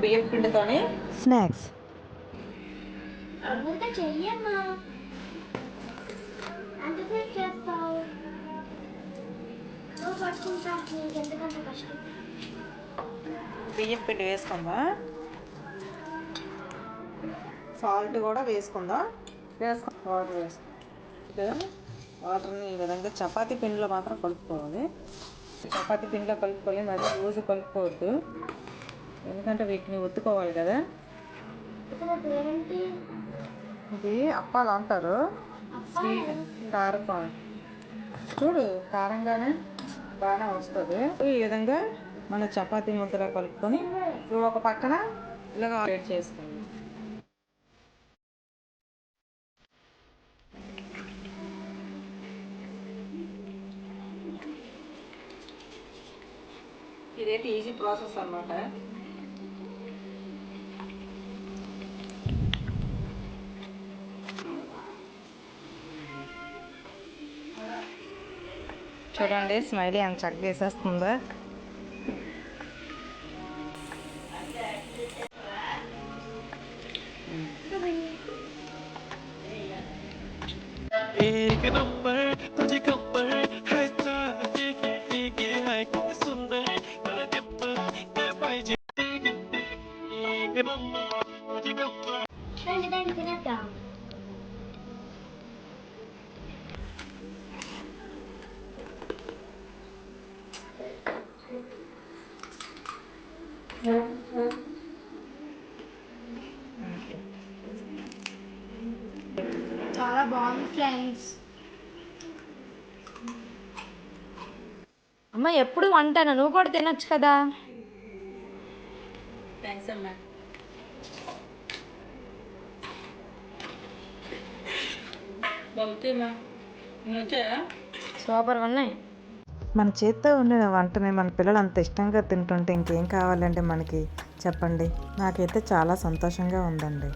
బియ్యం పిండితోని. స్నాక్స్. బియ్యం పిండి వేసుకుందా? సాల్ట్ కూడా వేసుకుందా? వేసుకో. వాటర్ వేసుకో. వాటర్ని ఈ విధంగా చపాతీ పిండిలో మాత్రం కలుపుకోవాలి. చపాతీ పిండిలో కలుపుకోవాలి మరి రోజు కలుపుకోవద్దు. ఎందుకంటే వీటిని ఒత్తుకోవాలి కదా. ఇది అప్పాలు అంటారు. స్వీట్ కారపాలు చూడు కారంగానే బాగానే వస్తుంది. ఈ విధంగా మన చపాతీ ముద్దలా కలుపుకొని ఒక పక్కన ఇలాగ వేడి చేసుకోండి. ఇదైతే ఈజీ ప్రాసెస్ అన్నమాట? చూడండి స్మైలీ ఎంత చక్కగా వేసేస్తుందో एक नंबर तुझे कंबर है चाहते की है सुंदर मला डिंपल काय पाहिजे एक नंबर तुझे कंबर చాలా బాగుంది ఫ్రెండ్స్ అమ్మ ఎప్పుడు వంటాను? నువ్వు కూడా తినొచ్చు కదా. థ్యాంక్స్ అమ్మా. సూపర్గా ఉన్నాయి. మన చేత్తో ఉండిన వంటని మన పిల్లలు అంత ఇష్టంగా తింటుంటే ఇంకేం కావాలండి మనకి? చెప్పండి. నాకైతే చాలా సంతోషంగా ఉందండి.